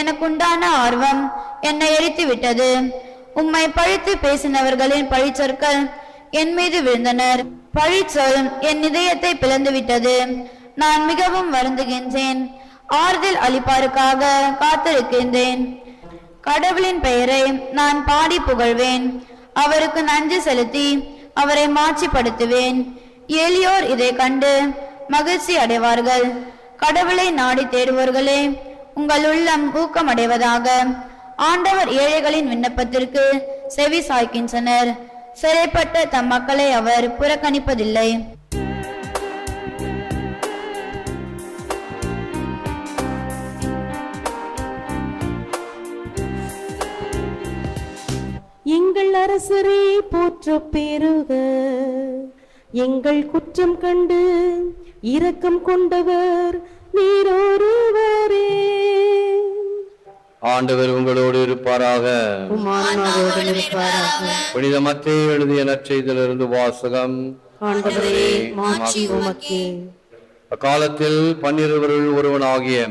எனக்குண்டான ஆர்வம் என்னை எரித்து விட்டது உம்மை பழித்து பேசினவர்களின் பழிச்சொற்கள் என் மீது விழுந்தனர். பழிச்சொல் என் இதயத்தை பிளந்து விட்டது நான் மிகவும் வருந்துகின்றேன். ஆறுதல் அளிப்பாருக்காக காத்திருக்கின்றேன். கடவுளின் பெயரை நான் பாடி புகழ்வேன். அவருக்கு நன்றி செலுத்தி அவரை மாட்சிப்படுத்துவேன். எளியோர் இதை கண்டு மகிழ்ச்சி அடைவார்கள். கடவுளை நாடி தேடுவோர்களே உங்கள் உள்ளம் ஊக்கமடைவதாக ஆண்டவர் ஏழைகளின் விண்ணப்பத்திற்கு செவி சாய்க்கின்றனர். சிறைப்பட்ட தம் மக்களை அவர் புறக்கணிப்பதில்லை. எங்கள் அரசரே போற்ற பேருக எங்கள் குற்றம் கண்டு இரக்கம் கொண்டவர் நீரொருவரே ஆண்டவர் உங்களோடு இருப்பாராக. புனித மத்தேயு எழுதிய நற்செய்தியிலிருந்து வாசகம். ஆண்டவரே மாட்சி உமக்கே. அக்காலத்தில் பன்னிருவருள் ஒருவனாகிய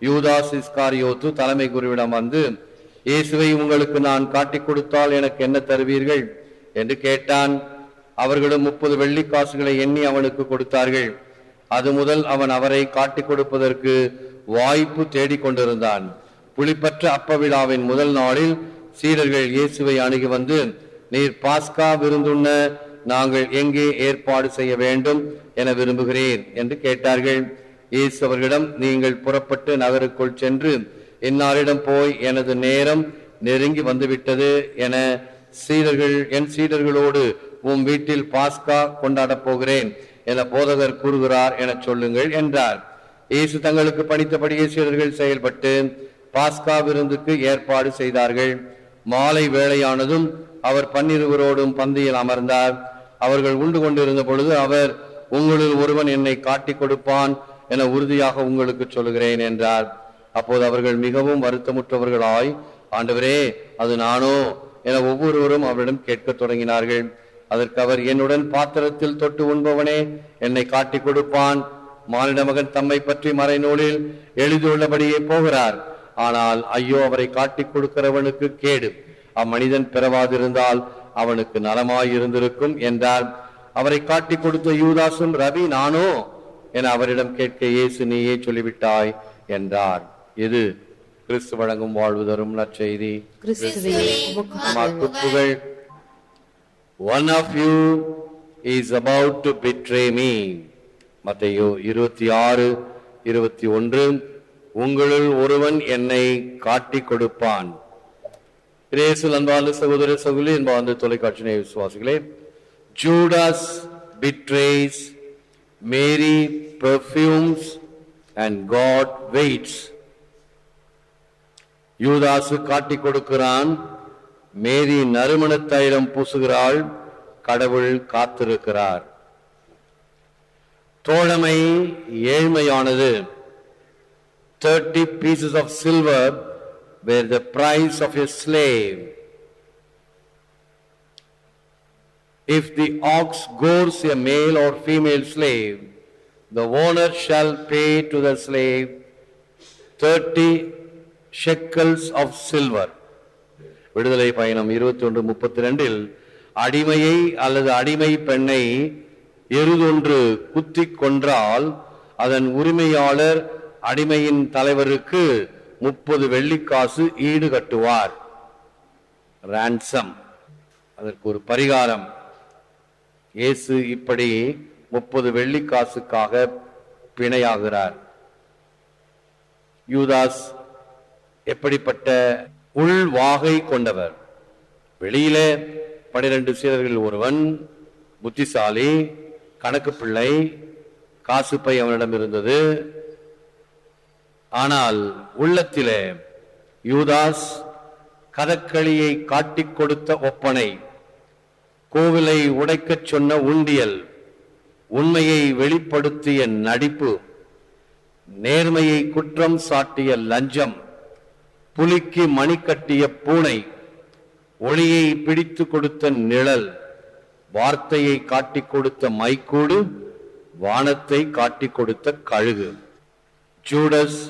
யூதாஸ் இஸ்காரியோத்து தலைமை குருவிடம் வந்து இயேசுவை உங்களுக்கு நான் காட்டிக் கொடுத்தால் எனக்கு என்ன தருவீர்கள்? என்று கேட்டான். அவர்களும் முப்பது வெள்ளி காசுகளை எண்ணி அவனுக்கு கொடுத்தார்கள். அது முதல் அவன் அவரை காட்டிக் கொடுப்பதற்கு வாய்ப்பு தேடிக் புளிப்பற்ற புலிப்பற்ற அப்ப விழாவின் முதல் நாளில் சீடர்கள் இயேசுவை அணுகி வந்து நீர் பாஸ்கா விருந்துண்ண நாங்கள் எங்கே ஏற்பாடு செய்ய வேண்டும் என விரும்புகிறேன் என்று கேட்டார்கள். இயேசு அவர்களிடம் நீங்கள் புறப்பட்டு நகருக்குள் சென்று இன்னாரிடம் போய் எனது நேரம் நெருங்கி வந்துவிட்டது என சீடர்கள் என் சீடர்களோடு உன் வீட்டில் பாஸ்கா கொண்டாடப் போகிறேன் என போதகர் கூறுகிறார் என சொல்லுங்கள் என்றார். இயேசு தங்களுக்கு பணித்தபடியே சீடர்கள் செயல்பட்டு பாஸ்கா விருந்துக்கு ஏற்பாடு செய்தார்கள். மாலை வேளையானதும் அவர் பன்னிருவரோடும் பந்தியில் அமர்ந்தார். அவர்கள் உண்டு கொண்டிருந்த பொழுது அவர் உங்களில் ஒருவன் என்னை காட்டிக் கொடுப்பான் என உறுதியாக உங்களுக்கு சொல்கிறேன் என்றார். அப்போது அவர்கள் மிகவும் வருத்தமுற்றவர்களாய் ஆண்டவரே அது நானோ என ஒவ்வொருவரும் அவரிடம் கேட்கத் தொடங்கினார்கள். அதற்கு அவர் என்னுடன் பாத்திரத்தில் தொட்டு உண்பவனே என்னை காட்டிக் கொடுப்பான். மானிட மகன் தம்மை பற்றி மறைநூலில் எழுதியுள்ளபடியே போகிறார். ஆனால் ஐயோ அவரை காட்டிக் கொடுக்கிறவனுக்கு கேடு. அம்மனிதன் பிறவாதிருந்தால் அவனுக்கு நலமாயிருந்திருக்கும் என்றார். அவரை காட்டிக் கொடுத்த யூதாசும் ரவி நானோ? என அவரிடம் கேட்க இயேசு நீயே சொல்லிவிட்டாய் என்றார். இது கிறிஸ்து வழங்கும் வாழ்வு தரும் நற்செய்தி. புகழ் one of you is about to betray me. மத்தேயு இருபத்தி ஆறு இருபத்தி ஒன்று. உங்களுள் ஒருவன் என்னை காட்டி கொடுப்பான். இயேசுவில் அன்பார்ந்த சகோதர சகோதரி அன்பார்ந்த தொலைக்காட்சி விசுவாசிகளே Judas betrays Mary perfumes and God waits யூதாசு காட்டிக் கொடுக்கிறான். மேரி நறுமண தைலம் பூசுகிறாள். கடவுள் காத்திருக்கிறார். தோழமை ஏழ்மையானது. Thirty pieces of silver were the price of a slave If the ox gores a male or female slave, the owner shall pay to the slave thirty shekels of silver. விடுதலை பயணம் இருபத்தி ஒன்று முப்பத்தி ரெண்டில் அடிமையை அல்லது அடிமை பெண்ணை எருதொன்று குத்தி கொன்றால் அதன் உரிமையாளர் அடிமையின் தலைவருக்கு முப்பது வெள்ளிக்காசு ஈடு கட்டுவார். ரான்சம் அதற்கு ஒரு பரிகாரம். இயேசு இப்படி முப்பது வெள்ளிக்காசுக்காக பிணையாகிறார். யூதாஸ் எப்படிப்பட்ட உள் வாகை கொண்டவர்? வெளியிலே பனிரெண்டு சீரர்களில் ஒருவன் புத்திசாலி கணக்கு பிள்ளை காசுப்பை அவனிடம் இருந்தது. ஆனால் உள்ளத்திலே யூதாஸ் கதக்களியை காட்டிக் கொடுத்த ஒப்பனை கோவிலை உடைக்கச் சொன்ன உண்டியல் உண்மையை வெளிப்படுத்திய நடிப்பு நேர்மையை குற்றம் சாட்டிய லஞ்சம் புலிக்கு மணி கட்டிய பூனை ஒளியை பிடித்து கொடுத்த நிழல் வார்த்தையை காட்டிக் கொடுத்த மைக்கூடு வானத்தை காட்டிக் கொடுத்த கழுகு. Judas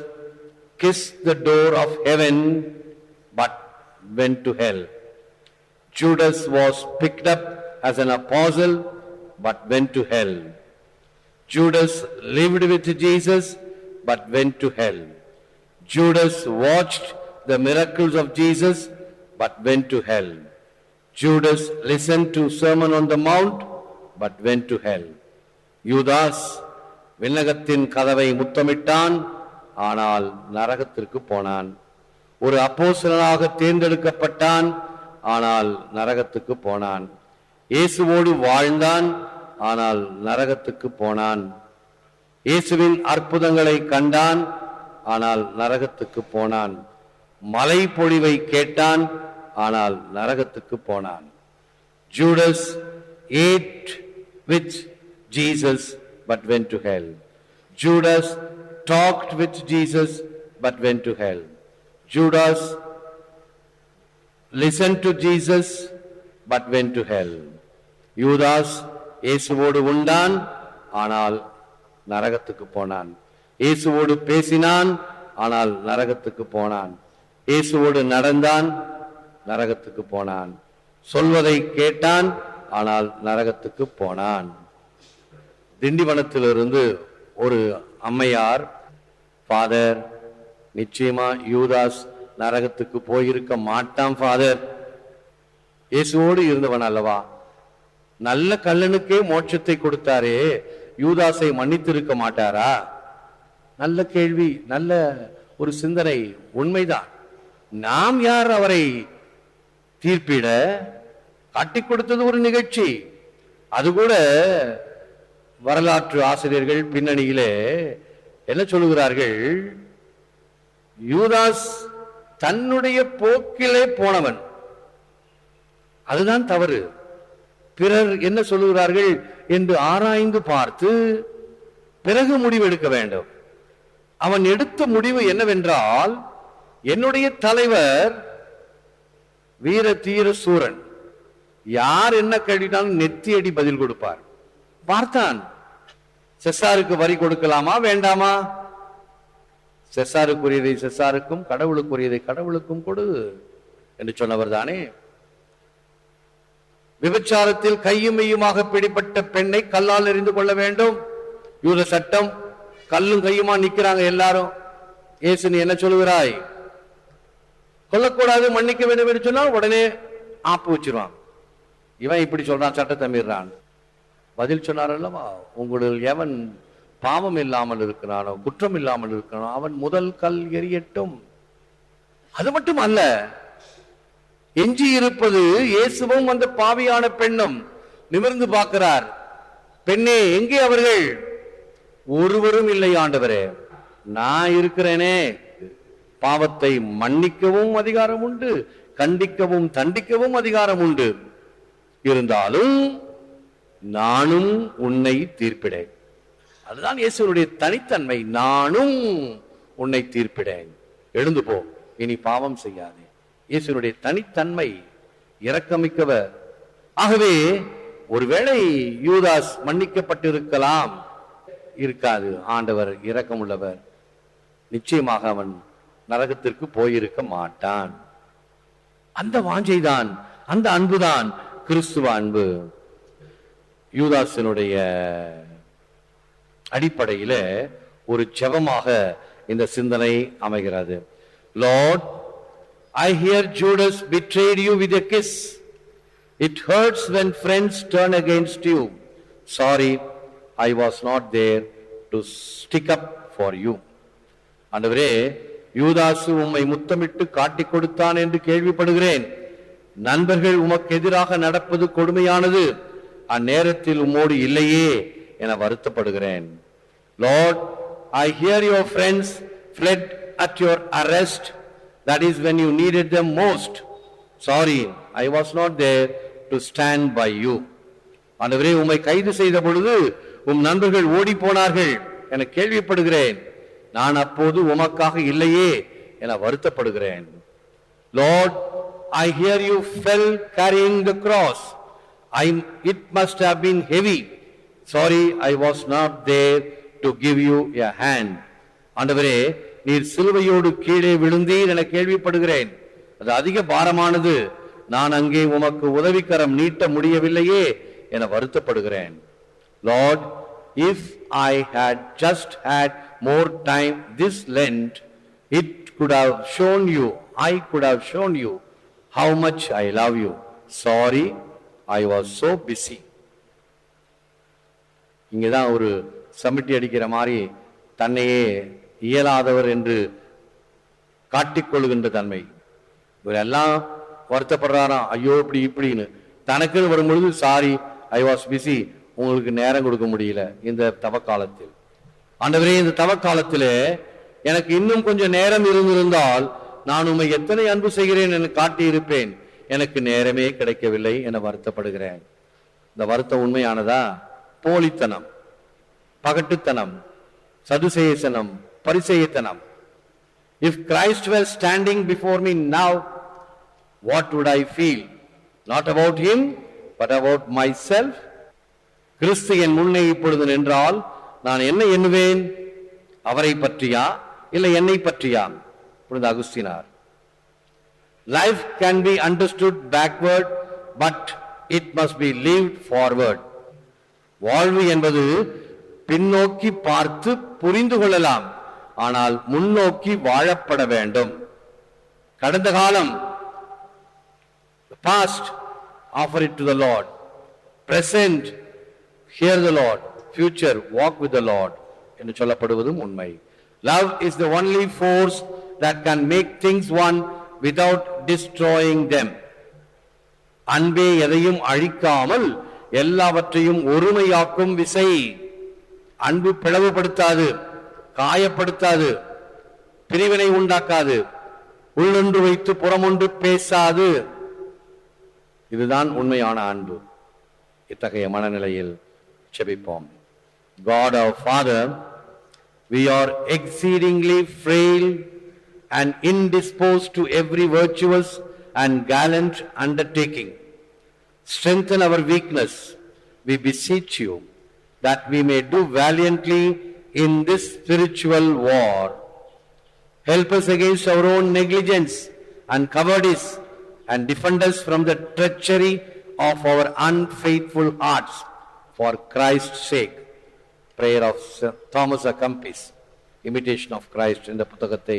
kissed the door of heaven but went to hell. Judas was picked up as an apostle but went to hell. Judas lived with Jesus but went to hell. Judas watched the miracles of Jesus but went to hell. Judas listened to Sermon on the Mount but went to hell. யூதாஸ் விண்ணகத்தின் கதவை முத்தமிட்டான் ஆனால் நரகத்திற்கு போனான். ஒரு அப்போசலனாக தேர்ந்தெடுக்கப்பட்டான் ஆனால் நரகத்துக்கு போனான். இயேசுவோடு வாழ்ந்தான் ஆனால் நரகத்துக்கு போனான். இயேசுவின் அற்புதங்களை கண்டான் ஆனால் நரகத்துக்கு போனான். மலை பொழிவை கேட்டான் ஆனால் நரகத்துக்கு போனான். Judas ate with Jesus but went to hell Judas talked with Jesus but went to hell. Judas listened to Jesus but went to hell. யூதாஸ் இயேசுவோடு உண்டான் ஆனால் நரகத்துக்கு போனான் இயேசுவோடு பேசினான் ஆனால் நரகத்துக்கு போனான் இயேசுவோடு நடந்தான் நரகத்துக்கு போனான் சொல்வதை கேட்டான் ஆனால் நரகத்துக்கு போனான் திண்டிவனத்திலிருந்து ஒரு அம்மையார் ஃபாதர் நிச்சயமா யூதாஸ் நரகத்துக்கு போயிருக்க மாட்டான் ஃபாதர் இயேசுவோடு இருந்தவன் அல்லவா? நல்ல கல்லனுக்கே மோட்சத்தை கொடுத்தாரே. யூதாஸை மன்னித்திருக்க மாட்டாரா? நல்ல கேள்வி நல்ல ஒரு சிந்தனை உண்மைதான். நாம் யார் அவரை தீர்ப்பிட? காட்டி கொடுத்தது ஒரு நிகழ்ச்சி. அது கூட வரலாற்று ஆசிரியர்கள் பின்னணியிலே என்ன சொல்லுகிறார்கள்? யூதாஸ் தன்னுடைய போக்கிலே போனவன். அதுதான் தவறு. பிறர் என்ன சொல்லுகிறார்கள் என்று ஆராய்ந்து பார்த்து பிறகு முடிவெடுக்க வேண்டும். அவன் எடுத்த முடிவு என்னவென்றால் என்னுடைய தலைவர் வீர தீர சூரன். யார் என்ன கேட்டாலும் நெத்தியடி பதில் கொடுப்பார். பார்த்தான். செசாருக்கு வரி கொடுக்கலாமா வேண்டாமா? செசாருக்குரியதை செசாருக்கும் கடவுளுக்குரியதை கடவுளுக்கும் கொடு என்று சொன்னவர் தானே விபச்சாரத்தில் கையும் மெய்யுமாக பிடிப்பட்ட பெண்ணை கல்லால் எறிந்து கொள்ள வேண்டும். யூத சட்டம் கல்லும் கையுமா நிக்கிறாங்க எல்லாரும். ஏசு நீ என்ன சொல்லுகிறாய்? கொல்லக்கூடாது மன்னிக்க வேண்டும் என்று சொன்னால் உடனே ஆப்பு வச்சிருவான். இவன் இப்படி சொல்றான் சட்டத்தை மீறான் பதில் சொன்னார் அல்லவா உங்களில் எவன் பாவம் இல்லாமல் இருக்கிறானோ குற்றம் இல்லாமல் இருக்கிறானோ அவன் முதல் கல் எரியட்டும். அது மட்டும் அல்ல எஞ்சி இருப்பது இயேசுவும் அந்த பாவியான பெண்ணும் நிமிர்ந்து பார்க்கிறார். பெண்ணே எங்கே அவர்கள்? ஒருவரும் இல்லை ஆண்டவரே. நான் இருக்கிறேனே. பாவத்தை மன்னிக்கவும் அதிகாரம் உண்டு கண்டிக்கவும் தண்டிக்கவும் அதிகாரம் உண்டு. இருந்தாலும் நானும் உன்னை தீர்ப்பிடேன். அதுதான் இயேசுவனுடைய தனித்தன்மை. நானும் உன்னை தீர்ப்பிடேன். எழுந்து போ. இனி பாவம் செய்யாதே. இயேசுனுடைய தனித்தன்மை இரக்கமிக்கவர். ஆகவே ஒருவேளை யூதாஸ் மன்னிக்கப்பட்டிருக்கலாம். இருக்காது. ஆண்டவர் இரக்கமுள்ளவர். நிச்சயமாக அவன் நரகத்திற்கு போயிருக்க மாட்டான். அந்த வாஞ்சைதான் அந்த அன்புதான் கிறிஸ்துவ அன்பு. யூதாசனுடைய அடிப்படையில ஒரு ஜெபமாக இந்த சிந்தனை அமைகிறது. Lord I hear Judas betrayed you with a kiss it hurts when friends turn against you. Sorry I was not there to stick for you you. ஆண்டவரே யூதாசு உம்மை முத்தமிட்டு காட்டிக் கொடுத்தான் என்று கேள்விப்படுகிறேன். நண்பர்கள் உமக்கு எதிராக நடப்பது கொடுமையானது. அந்நேரத்தில் உம்மோடு இல்லையே என வருத்தப்படுகிறேன் lord I hear your friends fled at your arrest that is when you need needed the most sorry I was not there to stand by you ஆண்டவரே உம்மை கைது செய்த பொழுது உம் நண்பர்கள் ஓடி போனார்கள் என கேள்விப்படுகிறேன் நான் அப்போது உமக்காக இல்லையே என வருத்தப்படுகிறேன் lord I hear you fell carrying the cross I, it must have been heavy. Sorry, I was not there to give you a hand. ஆண்டவரே நீர் சிலுவையோடு கீழே விழுந்தீர் என கேள்விப்படுகிறேன் அது அதிக பாரமானது நான் அங்கே உமக்கு உதவிக்கரம் நீட்ட முடியவில்லையே என வருத்தப்படுகிறேன் lord if I had just had more time this lent it could have shown you i could have shown you how much i love you I was so busy இங்கேதான் ஒரு சமிட்டி அடிக்கிற மாதிரி தன்னையே இயலாதவர் என்று காட்டிக்கொள்கின்ற தன்மை. இவர் எல்லாம் வருத்தப்படுறாராம் ஐயோ இப்படி இப்படின்னு. தனக்குன்னு வரும்பொழுது சாரி ஐ வாஸ் பிஸி உங்களுக்கு நேரம் கொடுக்க முடியல. இந்த தவக்காலத்தில். ஆண்டவரே இந்த தவக்காலத்தில் எனக்கு இன்னும் கொஞ்சம் நேரம் இருந்திருந்தால் நான் உம்மை எத்தனை அன்பு செய்கிறேன் என்று காட்டி இருப்பேன் எனக்கு நேரமே கிடைக்கவில்லை என வருத்தப்படுகிறேன். இந்த வருத்தம் உண்மையானதா? போலித்தனம் பகட்டுத்தனம் சதுசேயசனம் பரிசெயத்தனம். If Christ were standing before me now what would I feel not about him but about myself கிறிஸ்து என் முன்னே இப்பொழுது நின்றால் நான் என்ன எண்ணுவேன்? அவரை பற்றியா? இல்லை என்னை பற்றியா? இப்பொழுது அகுஸ்தினார். Life can be understood backward, but it must be lived forward. வாழ்வு என்பது பின்னோக்கி பார்த்து புரிந்து கொள்ளலாம் ஆனால் முன்னோக்கி வாழப்பட வேண்டும் கடந்த காலம் past offer it to the lord present hear the lord future walk with the lord என்று சொல்லப்படுவதும் உண்மை love is the only force that can make things one without destroying them அன்பே எதையும் அழிக்காமல் எல்லாவற்றையும் ஒருமையாக்கும் விசை. அன்பு பிளவுபடுத்தாது காயப்படுத்தாது பிரிவினை உண்டாக்காது உள்ளொன்று வைத்து புறமொன்று பேசாது. இதுதான் உண்மையான அன்பு. இத்தகைய மனநிலையில் செபிப்போம். God our Father, we are exceedingly frail and indisposed to every virtuous and gallant undertaking. Strengthen our weakness, we beseech you, that we may do valiantly in this spiritual war. Help us against our own negligence and cowardice, and defend us from the treachery of our unfaithful hearts, for Christ's sake. Prayer of Sir Thomas A. Kempis, Imitation of Christ என்ற புத்தகத்தை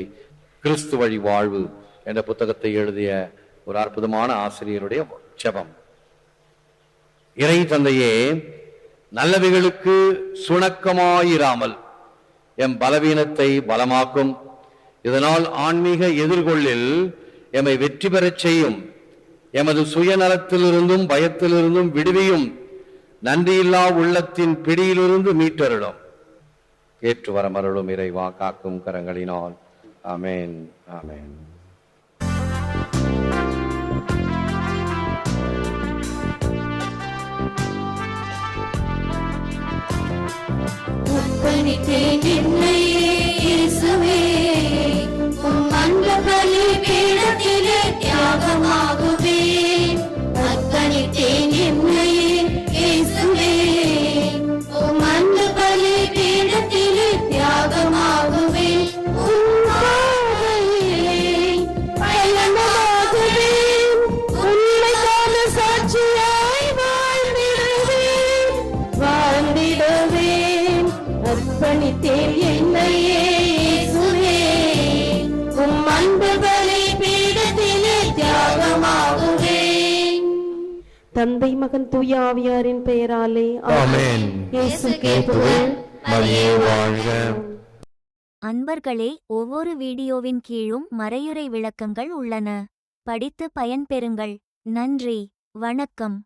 கிறிஸ்து வழி வாழ்வு என்ற புத்தகத்தை எழுதிய ஒரு அற்புதமான ஆசிரியருடைய ஜெபம். இறை தந்தையே நல்லவைகளுக்கு சுணக்கமாயிராமல் எம் பலவீனத்தை பலமாக்கும். இதனால் ஆன்மீக எதிர்கொள்ளில் எம்மை வெற்றி பெறச் செய்யும். எமது சுயநலத்திலிருந்தும் பயத்திலிருந்தும் விடுவியும். நன்றியில்லா உள்ளத்தின் பிடியிலிருந்து மீட்டருளும். ஏற்று வரமருளும் இறைவா காக்கும் கரங்களினால். Amén. Amén. ஒப்பனித்தேன் என்னையே இயேசுவே உம் அன்பு பலி பீடத்திலே தியாகமாகுவேன் அர்ப்பணித்தேன் என்னையே இயேசுவே. உம் அன்பு பலி பீடத்திலே தியாகமாகுவேன் தந்தை மகன் தூய ஆவியாரின் பெயராலே ஆமென். மரியே வாழ்க. அன்பர்களே ஒவ்வொரு வீடியோவின் கீழும் மறையுறை விளக்கங்கள் உள்ளன. படித்து பயன்பெறுங்கள். நன்றி. வணக்கம்.